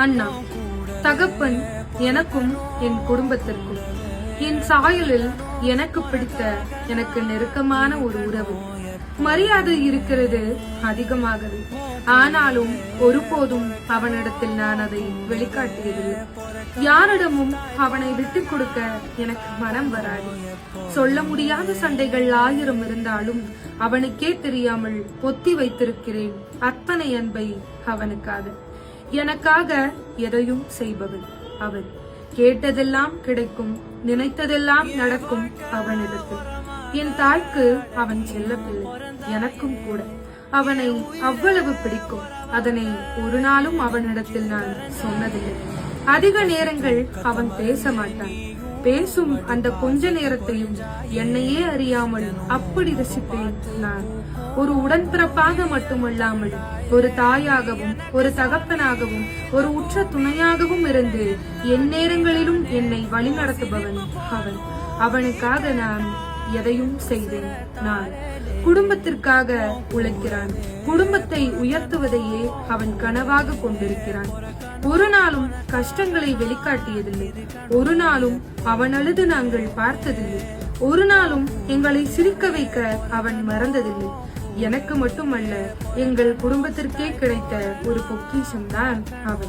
அண்ணா தகப்பன் எனக்கும் என் குடும்பத்திற்கும் என் சாயலில் எனக்கு பிடித்த எனக்கு நெருக்கமான ஒரு உறவு. மரியாதை இருக்கிறது அதிகமாகவே. ஆனாலும் ஒருபோதும் அவனிடத்தில் நான் அதை வெளிக்காட்டியதில்லை யாரிடமும் அவனை விட்டுக் கொடுக்க எனக்கு மனம் வராது. சொல்ல முடியாத சண்டைகள் ஆயிரம் இருந்தாலும் அவனுக்கே தெரியாமல் பொத்தி வைத்திருக்கிறேன் அத்தனை அன்பை அவனுக்காக. எனக்காக எதையும் செய்பவன் அவன் கேட்டதெல்லாம் கிடைக்கும் நினைத்ததெல்லாம் நடக்கும் அவனிடத்தில். என் தாய்க்கு அவன் செல்லப்பிள்ளை எனக்கும் கூட. அவனை அவ்வளவு பிடிக்கும் அதனை ஒரு நாளும் அவனிடத்தில் நான் சொன்னதில்லை. அதிக நேரங்கள் அவன் பேச மாட்டான். பேசும் அந்த கொஞ்ச நேரத்தையும் என்னையே அறியாமல் அப்படி ரசித்தேன் நான். ஒரு உடன்பிறப்பாக மட்டுமல்லாமல் ஒரு தாயாகவும் ஒரு தகப்பனாகவும் ஒரு உற்ற துணையாகவும் இருந்து என் நேரங்களிலும் என்னை வழிநடத்துபவன் அவன். அவனுக்காக நான் எதையும் செய்தேன் நான் குடும்பத்திற்காக உழைக்கிறான். குடும்பத்தை உயர்த்துவதையே அவன் கனவாக கொண்டிருக்கிறான். ஒரு நாளும் கஷ்டங்களை வெளிக்காட்டியதில்லை. ஒரு நாளும் அவன் அழுது நாங்கள் பார்த்ததில்லை. ஒரு நாளும் எங்களை சிரிக்க வைக்க அவன் மறந்ததில்லை. எனக்கு மட்டுமல்ல எங்கள் குடும்பத்திற்கே கிடைத்த ஒரு பொக்கிஷம்தான் அவன்.